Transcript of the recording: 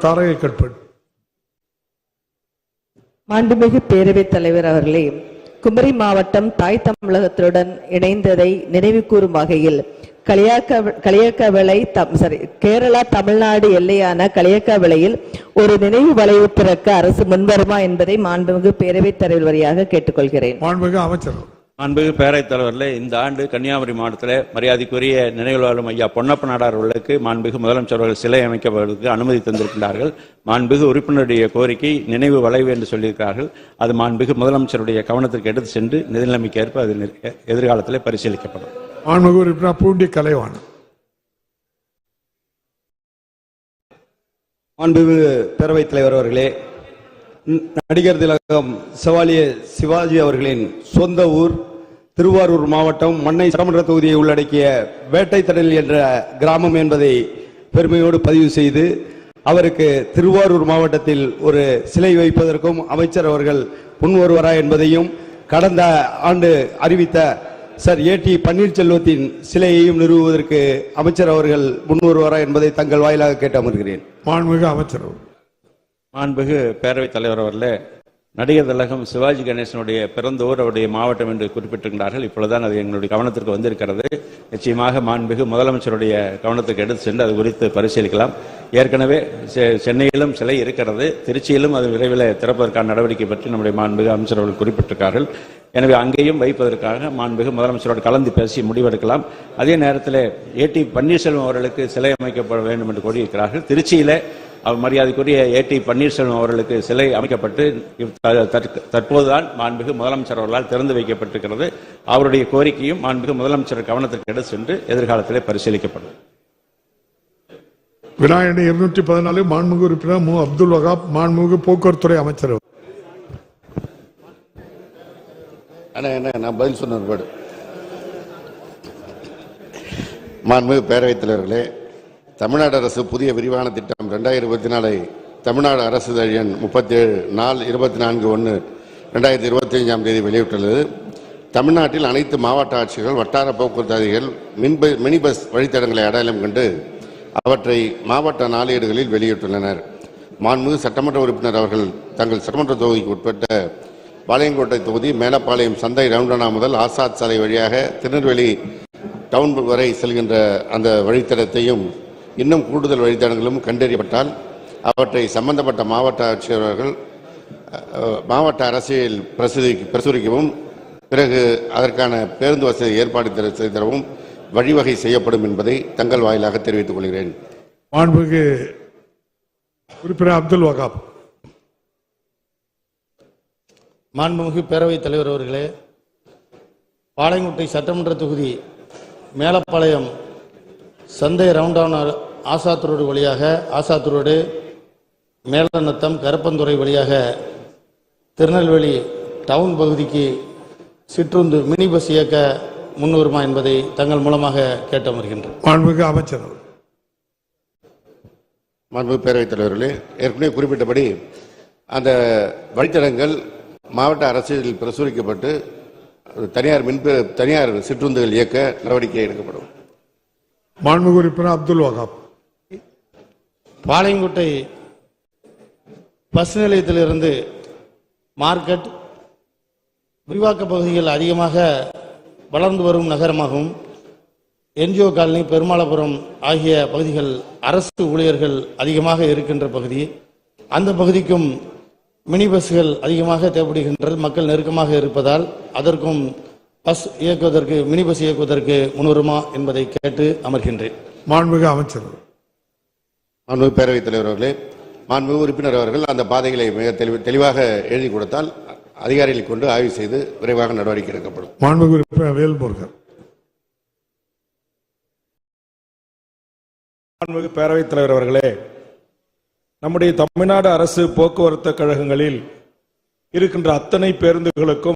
தாரகை கட்பட் மாண்புமிகு பேரவைத் தலைவர் அவர்களே குமரி மாவட்டம் தாய் தமிழகத்துடன் இணைந்ததை நினைவு கூறும் வகையில் களியாக்க களியக்கவிளை சாரி கேரளா தமிழ்நாடு எல்லையான களியக்கவிளையில் ஒரு நினைவு வளைவு திறக்க அரசு முன்வருமா என்பதை மாண்புமிகு பேரவைத் தலைவர் வழியாக கேட்டுக்கொள்கிறேன். மாண்புமிகு அமைச்சர் அன்புக்கு பேரவைத் தலைவர்களே இந்த ஆண்டு கன்னியாகுமரி மாவட்டத்தில் மரியாதைக்குரிய நினைவு வாழும் ஐயா பொன்னப்ப நாடார் அவர்களுக்கு மாண்புமிகு முதலமைச்சர் அவர்கள் சிலை அமைக்கப்படுவதற்கு அனுமதி தந்திருக்கிறார்கள் மாண்புமிகு உறுப்பினருடைய கோரிக்கை நினைவு வளைவு என்று சொல்லியிருக்கிறார்கள். அது மாண்புமிகு முதலமைச்சருடைய கவனத்திற்கு எடுத்து சென்று நிதிநிலைமைக்கு ஏற்ப அது எதிர்காலத்தில் பரிசீலிக்கப்படும். மாண்புமிகு உறுப்பினர் பூண்டி கலைவாணன். மாண்புமிகு பேரவைத் தலைவர் அவர்களே நடிகர் திலகம் செவாலிய சிவாஜி அவர்களின் சொந்த ஊர் திருவாரூர் மாவட்டம் மண்ணை சட்டமன்ற தொகுதியை உள்ளடக்கிய வேட்டைத்தடல் என்ற கிராமம் என்பதை பெருமையோடு பதிவு செய்து அவருக்கு திருவாரூர் மாவட்டத்தில் ஒரு சிலை வைப்பதற்கும் அமைச்சர் அவர்கள் முன்வருவாரா என்பதையும் கடந்த ஆண்டு அறிவித்த சார் ஏடி பன்னீர்செல்வத்தின் சிலையையும் நிறுவுவதற்கு அமைச்சர் அவர்கள் முன்வருவாரா என்பதை தங்கள் வாயிலாக கேட்டு அமர்கிறேன் மாண்புமிகு அமைச்சர். மாண்புமிகு பேரவைத் தலைவர் அவர்களே நடிகர் திலகம் சிவாஜி கணேசனுடைய பிறந்தோர் அவருடைய மாவட்டம் என்று குறிப்பிட்டிருக்கிறார்கள். இப்பொழுதுதான் அது எங்களுடைய கவனத்திற்கு வந்திருக்கிறது. நிச்சயமாக மாண்புமிகு முதலமைச்சருடைய கவனத்துக்கு எடுத்து சென்று அது குறித்து பரிசீலிக்கலாம். ஏற்கனவே செ- சென்னையிலும் சிலை இருக்கிறது. திருச்சியிலும் அது விரைவில் திறப்பதற்கான நடவடிக்கை பற்றி நம்முடைய மாண்புமிகு அமைச்சர் அவர்கள் குறிப்பிட்டிருக்கார்கள். எனவே அங்கேயும் வைப்பதற்காக மாண்புமிகு முதலமைச்சரோடு கலந்து பேசி முடிவெடுக்கலாம். அதே நேரத்தில் ஏடி பன்னீர்செல்வம் அவர்களுக்கு சிலை அமைக்கப்பட வேண்டும் என்று கூறியிருக்கிறார்கள் திருச்சியில் அவர் மரியாதைக்குரிய ஏடி பன்னீர்செல்வம் அவர்களுக்கு சிலை அமைக்கப்பட்டு தற்போதுதான் மாண்புமிகு முதலமைச்சர் அவர்களால் திறந்து வைக்கப்பட்டிருக்கிறது. அவருடைய கோரிக்கையும் மாண்புமிகு முதலமைச்சர் கவனத்திற்கு எடுத்து சென்று எதிர்காலத்திலே பரிசீலிக்கப்படும் வினாயணி இருநூற்றி பதினாலு மாண்புமிகு உறுப்பினர் மு. அப்துல் வகாப் மாண்புமிகு போக்குவரத்துறை அமைச்சர் அவர்கள். அண்ணா என்ன நான் பதில் சொன்ன பாடு மாண்புமிகு பேரவைத் தலைவர்களே தமிழ்நாடு அரசு புதிய விரிவான திட்டம் ரெண்டாயிரத்தி இருபத்தி நாலை தமிழ்நாடு அரசு எண் முப்பத்தேழு நாள் இருபத்தி நான்கு ஒன்று ரெண்டாயிரத்தி இருபத்தி அஞ்சாம் தேதி வெளியிட்டுள்ளது. தமிழ்நாட்டில் அனைத்து மாவட்ட ஆட்சிகள் வட்டார போக்குவரத்து அதிகாரிகள் மின்ப மினி பஸ் வழித்தடங்களை அடையாளம் கண்டு அவற்றை மாவட்ட நாளேடுகளில் வெளியிட்டுள்ளனர். மாண்புமிகு சட்டமன்ற உறுப்பினர் அவர்கள் தங்கள் சட்டமன்ற தொகுதிக்கு உட்பட்ட பாளையங்கோட்டை தொகுதி மேலப்பாளையம் சந்தை ரவுண்டனா முதல் ஆசாத் சாலை வழியாக திருநெல்வேலி டவுன் வரை செல்கின்ற அந்த வழித்தடத்தையும் இன்னும் கூடுதல் வழித்தடங்களும் கண்டறியப்பட்டால் அவற்றை சம்பந்தப்பட்ட மாவட்ட ஆட்சியர்கள் மாவட்ட அரசியல் பிரசுரி பிரசுரிக்கவும் பிறகு அதற்கான பேருந்து வசதி ஏற்பாடு செய்து தரவும் வழிவகை செய்யப்படும் என்பதை தங்கள் வாயிலாக தெரிவித்துக் கொள்கிறேன். மாண்புமிகு உறுப்பினர் அப்துல் வகாப். மாண்புமிகு பேரவைத் தலைவர் அவர்களே பாளையங்குட்டை சட்டமன்ற தொகுதி மேலப்பாளையம் சந்தை ரவுண்டான ஆசாத் ரோடு வழியாக ஆசாத் ரோடு மேலநத்தம் கருப்பந்துறை வழியாக திருநெல்வேலி டவுன் பகுதிக்கு சிற்றுந்து மினி பஸ் இயக்க முன்வருமா என்பதை தங்கள் மூலமாக கேட்டு அமர்கின்றேன் மாண்புமிகு அமைச்சர். அவர்கள். மாண்புமிகு பேரவைத் தலைவர்களே ஏற்கனவே குறிப்பிட்டபடி அந்த வழித்தடங்கள் மாவட்ட அரசியலில் பிரசுரிக்கப்பட்டு தனியார் மின் தனியார் சிற்றுந்துகள் இயக்க நடவடிக்கை எடுக்கப்படும். மாண்புமிகு உறுப்பினர் அப்துல் வகாப் பாளையங்கோட்டை பஸ் நிலையத்திலிருந்து மார்க்கெட் விரிவாக்க பகுதிகள் அதிகமாக வளர்ந்து வரும் நகரமாகும். என்ஜிஓ காலனி பெருமாளபுரம் ஆகிய பகுதிகள் அரசு ஊழியர்கள் அதிகமாக இருக்கின்ற பகுதி. அந்த பகுதிக்கும் மினி பஸ்கள் அதிகமாக தேவைப்படுகின்றது. மக்கள் நெருக்கமாக இருப்பதால் அதற்கும் பஸ் இயக்குவதற்கு மினி பஸ் இயக்குவதற்கு முன்னுரிமா என்பதை கேட்டு அமர்கின்றேன். மாண்புமிகு அமைச்சர் மாண்புமிகு பேரவைத் தலைவர் அவர்களே மாண்புமிகு உறுப்பினர் அவர்கள் அந்த பாதைகளை மிக தெளிவு தெளிவாக எழுதி கொடுத்தால் அதிகாரிகளை கொண்டு ஆய்வு செய்து விரைவாக நடவடிக்கை எடுக்கப்படும். மாண்புமிகு உறுப்பினர் வேல்முருகன். மாண்புமிகு பேரவைத் தலைவர் அவர்களே நம்முடைய தமிழ்நாடு அரசு போக்குவரத்து கழகங்களில் இருக்கின்ற அத்தனை பேருந்துகளுக்கும்